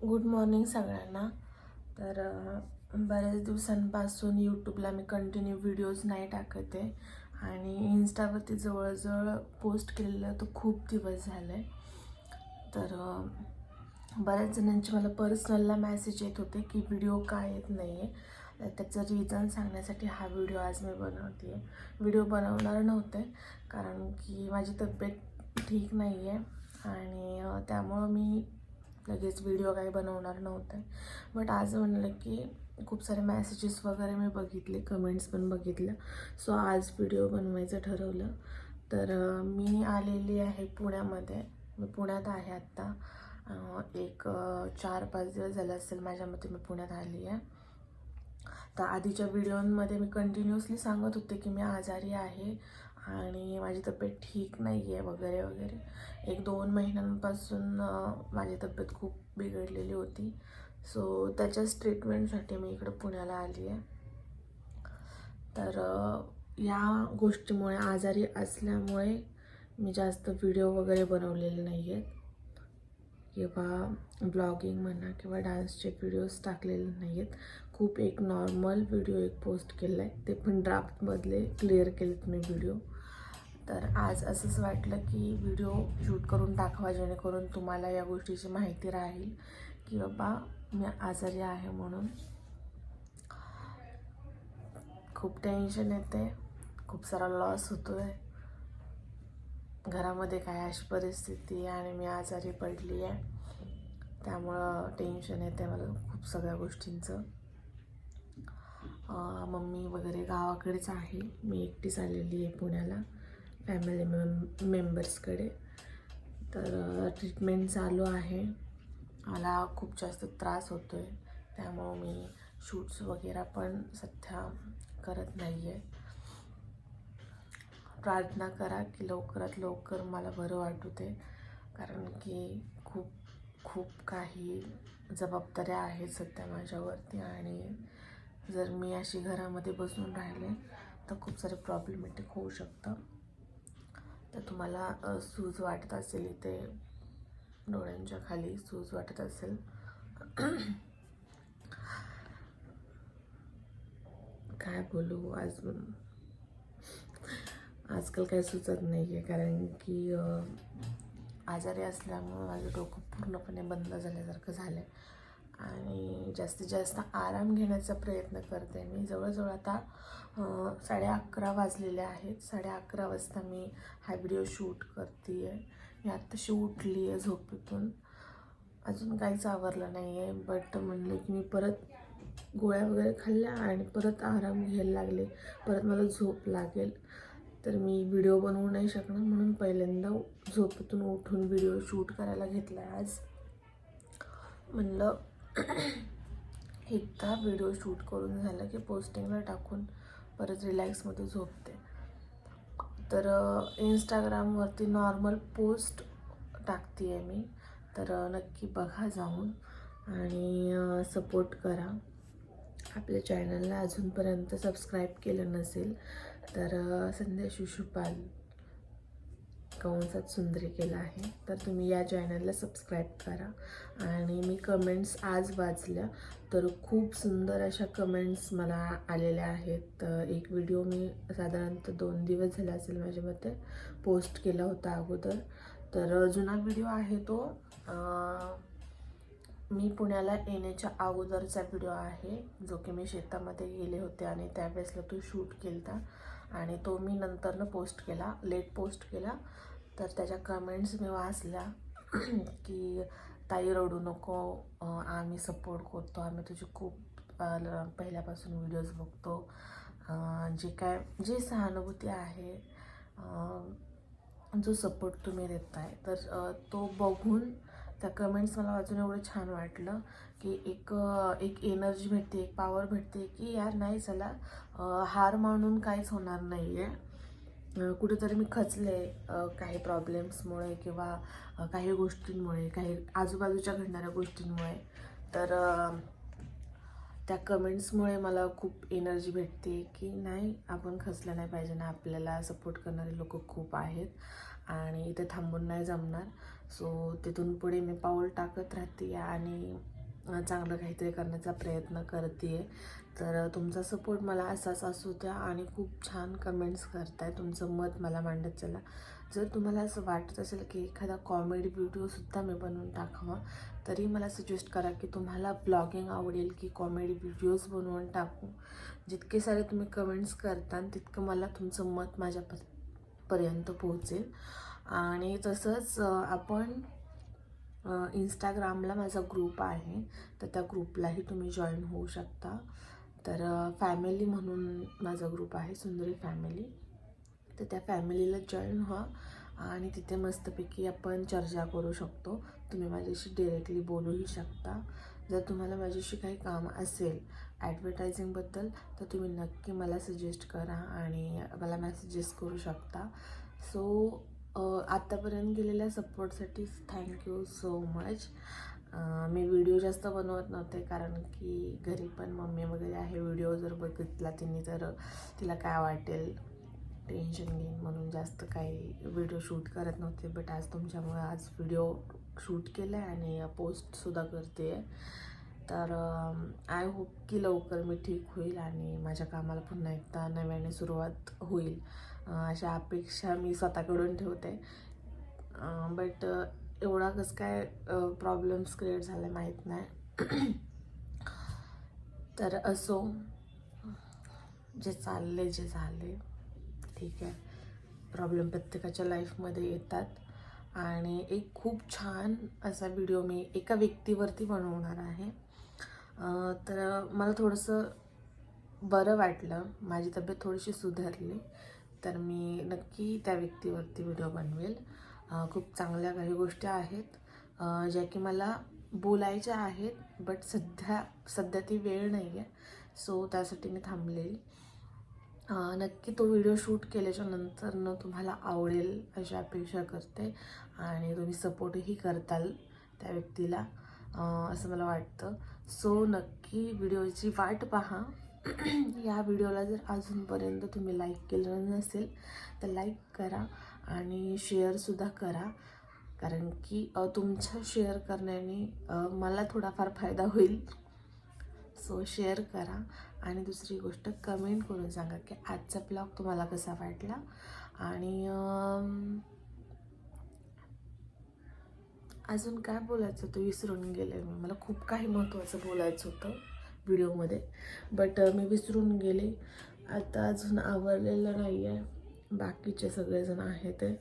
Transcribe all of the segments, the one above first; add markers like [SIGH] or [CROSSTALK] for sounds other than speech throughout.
Good morning सगळ्यांना. तर बऱ्याच दिवसांपासून यूट्यूबला मी कंटिन्यू व्हिडिओज नाही टाकत. आहे आणि इन्स्टावरती जवळजवळ पोस्ट केलेलं तर खूप दिवस झाले तर बऱ्याच जणांचे मला पर्सनलला मेसेज येत होते की व्हिडिओ का येत नाही आहे त्याचं रिझन सांगण्यासाठी हा व्हिडिओ आज मी बनवते आहे व्हिडिओ बनवणार नव्हते कारण की माझी तब्येत ठीक नाही आहे आणि त्यामुळं मी लगेच व्हिडिओ काही बनवणार नव्हते. बट आज म्हणलं की खूप सारे मॅसेजेस वगैरे मी बघितले कमेंट्स पण बघितल्या. सो आज व्हिडिओ बनवायचं ठरवलं. तर मी आलेली आहे पुण्यामध्ये. मी पुण्यात आहे आत्ता एक चार पाच दिवस झाले असेल माझ्या मते मी पुण्यात आली आहे. तर आधीच्या व्हिडिओमध्ये मी कंटिन्युअसली सांगत होते की मी आजारी आहे. आणि माझी तब्येत ठीक नाही आहे वगैरे वगैरे. एक दोन महिन्यांपासून माझी तब्येत खूप बिघडलेली होती. सो त्याच्याच ट्रीटमेंटसाठी मी इकडं पुण्याला आली आहे तर या गोष्टीमुळे आजारी असल्यामुळे मी जास्त व्हिडिओ वगैरे बनवलेले नाही आहेत किंवा ब्लॉगिंग म्हणा किंवा डान्सचे व्हिडिओज टाकलेले नाही आहेत खूप एक नॉर्मल व्हिडिओ एक पोस्ट केला आहे ते पण ड्राफ्टमधले क्लिअर केलेत मी व्हिडिओ तर आज असंच वाटलं की व्हिडिओ शूट करून टाकावा जेणेकरून तुम्हाला या गोष्टीची माहिती राहील की बाबा मी आजारी आहे म्हणून. खूप टेन्शन येते खूप सारा लॉस होतो आहे घरामध्ये काय अशी परिस्थिती आहे आणि मी आजारी पडली आहे त्यामुळं टेन्शन येते मला खूप सगळ्या गोष्टींचं. मम्मी वगैरे गावाकडेच आहे. मी एकटीच आलेली आहे पुण्याला फॅमिली मेम मेंबर्सकडे तर ट्रीटमेंट चालू आहे. मला खूप जास्त त्रास होतो आहे त्यामुळं मी शूट्स वगैरे पण सध्या करत नाही आहे प्रार्थना करा की लवकरात लवकर मला बरं वाटू दे. कारण की खूप खूप काही जबाबदाऱ्या आहेत सध्या माझ्यावरती आणि जर मी अशी घरामध्ये बसून राहिले तर खूप सारे प्रॉब्लेमॅटिक होऊ शकतं. तर तुम्हाला सूज वाटत असेल इथे डोळ्यांच्या खाली सूज वाटत असेल. काय बोलू अजून? आजकाल काही सुचत नाही आहे कारण की आजारी असल्यामुळं माझं डोकं पूर्णपणे बंद झाल्यासारखं झालं आहे आणि जास्तीत जास्त आराम घेण्याचा प्रयत्न करते मी. जवळजवळ आता साडे अकरा वाजलेले आहेत. साडे अकरा वाजता मी हा व्हिडिओ शूट करते आहे मी आत्ताशी उठली आहे झोपेतून. अजून काहीच आवरलं नाही आहे बट म्हणलं की मी परत गोळ्या वगैरे खाल्ल्या आणि परत आराम घ्यायला लागले. परत मला झोप लागेल. तर मी व्हिडिओ बनवू नाही शकणार म्हणून पहिल्यांदा झोपेतून उठून व्हिडिओ शूट करायला घेतला आज. म्हणलं एकदा व्हिडिओ शूट करून झालं की पोस्टिंगला टाकून परत रिलॅक्समध्ये झोपते. तर इंस्टाग्रामवरती नॉर्मल पोस्ट टाकते आहे मी. तर नक्की बघा जाऊन आणि सपोर्ट करा. आपल्या चॅनलला अजूनपर्यंत सबस्क्राईब केलं नसेल तर संध्या शिशुपाल कंसात सुंदरी केला आहे तर तुम्ही या चॅनलला सबस्क्राईब करा. आणि मी कमेंट्स आज वाचल्या तर खूप सुंदर अशा कमेंट्स मला आलेल्या आहेत. तर एक व्हिडिओ मी साधारणतः दोन दिवस झाला असेल माझ्या मते पोस्ट केला होता अगोदर. तर जुना व्हिडिओ आहे तो मी पुण्याला येण्याच्या अगोदरचा व्हिडिओ आहे जो की मी शेतामध्ये गेले होते आणि त्यावेळेसला तो शूट केला आणि तो मी नंतरनं पोस्ट केला लेट पोस्ट केला. तर त्याच्या कमेंट्स मी वाचल्या [CLEARS THROAT] की ताई रडू नको आम्ही सपोर्ट करतो आम्ही तुझी खूप ल- पहिल्यापासून व्हिडिओज बघतो. जे काय जी सहानुभूती आहे जो सपोर्ट तुम्ही देताय. तर तो बघून त्या कमेंट्स मला वाचून एवढं छान वाटलं की एक एक एनर्जी भेटते एक पॉवर भेटते की यार नाही चला हार मानून काहीच होणार नाही आहे कुठेतरी मी खचले काही प्रॉब्लेम्समुळे किंवा काही गोष्टींमुळे काही आजूबाजूच्या घडणाऱ्या गोष्टींमुळे. तर त्या कमेंट्समुळे मला खूप एनर्जी भेटते की नाही आपण खचलं नाही पाहिजे ना आपल्याला सपोर्ट करणारे लोक खूप आहेत आणि इथे थांबून नाही जमणार. सो तिथून पुढे मी पाऊल टाकत राहते आणि चांगलं काहीतरी करण्याचा प्रयत्न करते तर तुमचा सपोर्ट मला असाच असू द्या आणि खूप छान कमेंट्स करताय तुमचं मत मला मांडत चला. जर तुम्हाला असं वाटत असेल की एखादा कॉमेडी व्हिडिओसुद्धा मी बनवून टाकावा तरी मला सजेस्ट करा की तुम्हाला ब्लॉगिंग आवडेल की कॉमेडी व्हिडिओज बनवून टाकू. जितके सारे तुम्ही कमेंट्स करता तितकं मला तुमचं मत माझ्या पर्यंत पोहोचेल. आणि तसंच आपण इंस्टाग्रामला माझा ग्रुप आहे तर त्या ग्रुपलाही तुम्ही जॉईन होऊ शकता. तर फॅमिली म्हणून माझा ग्रुप आहे सुंदरी फॅमिली तर त्या फॅमिलीला जॉईन व्हा आणि तिथे मस्तपैकी आपण चर्चा करू शकतो. तुम्ही माझ्याशी डिरेक्टली बोलूही शकता. जर तुम्हाला माझ्याशी काही काम असेल ॲडव्हर्टायझिंगबद्दल तर तुम्ही नक्की मला सजेस्ट करा आणि मला मेसेजेस करू शकता. सो आत्तापर्यंत गेलेल्या सपोर्टसाठी थँक्यू सो मच मी व्हिडिओ जास्त बनवत नव्हते कारण की घरी पण मम्मी वगैरे आहे व्हिडिओ जर बघितला तिने तर तिला काय वाटेल टेन्शन घेईन म्हणून जास्त काही व्हिडिओ शूट करत नव्हते. बट आज तुमच्यामुळे आज व्हिडिओ शूट केला आहे आणि पोस्टसुद्धा करते. तर आय होप की लवकर मी ठीक होईल आणि माझ्या कामाला पुन्हा एकदा नव्याने सुरुवात होईल. अशा अपेक्षा मी स्वतःकडून ठेवते. बट एवढा कसं काय प्रॉब्लेम्स क्रिएट झाले माहीत नाही. [CLEARS THROAT] तर असो जे चालले जे झाले ठीक आहे. प्रॉब्लेम प्रत्येकाच्या लाईफमध्ये येतात. आणि एक खूप छान असा व्हिडिओ मी एका व्यक्तीवरती बनवणार आहे. तर मला थोडंसं बरं वाटलं. माझी तब्येत थोडीशी सुधारली. तर मी नक्की त्या व्यक्तीवरती व्हिडिओ बनवेल. खूप चांगल्या काही गोष्टी आहेत. ज्या की मला बोलायच्या आहेत बट सध्या सध्या ती वेळ नाही आहे सो त्यासाठी मी थांबलेली. नक्की तो व्हिडिओ शूट केल्याच्यानंतर न तुम्हाला आवडेल अशी अपेक्षा करते आणि तुम्ही सपोर्टही करताल त्या व्यक्तीला असं मला वाटतं. सो नक्की व्हिडिओची वाट पहा. [CLEARS THROAT] या व्हिडिओला जर अजूनपर्यंत तुम्ही लाईक केलं नसेल तर लाईक करा. आणि शेअरसुद्धा करा. कारण की अ, तुमच्या शेअर करण्याने मला थोडाफार फायदा होईल. सो शेअर करा. आणि दुसरी गोष्ट कमेंट करून सांगा की आजचा ब्लॉग तुम्हाला कसा वाटला? आणि अजून काय बोलायचं? होतं विसरून गेले मी. मला खूप काही महत्त्वाचं बोलायचं होतं व्हिडिओमध्ये बट मी विसरून गेले. आता अजून आवरलेलं नाही आहे बाकीचे सगळेजण आहे ते.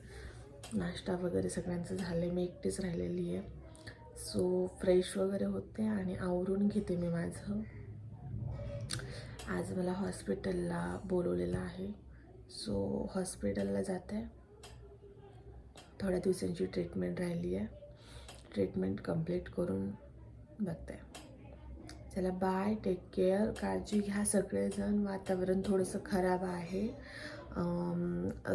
नाश्ता वगैरे सगळ्यांचं झालं मी एकटीच राहिलेली आहे. सो फ्रेश वगैरे होते आणि आवरून घेते मी माझं. आज मला हॉस्पिटलला बोलवलेलं आहे. सो हॉस्पिटलला जाते. थोड्या दिवसांची ट्रीटमेंट राहिली आहे. ट्रीटमेंट कंप्लीट करून बघते. चला बाय टेक केअर काळजी घ्या सगळेजण. वातावरण थोडंसं खराब आहे.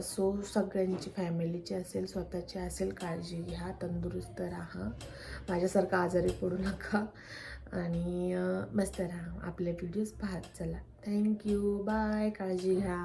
सो सगळ्यांची फॅमिलीची असेल स्वतःची असेल काळजी घ्या तंदुरुस्त राहा. माझ्यासारखं आजारी पडू नका. आणि मस्त राहा. आपले व्हिडिओज पाहत चला. थँक्यू बाय काळजी घ्या.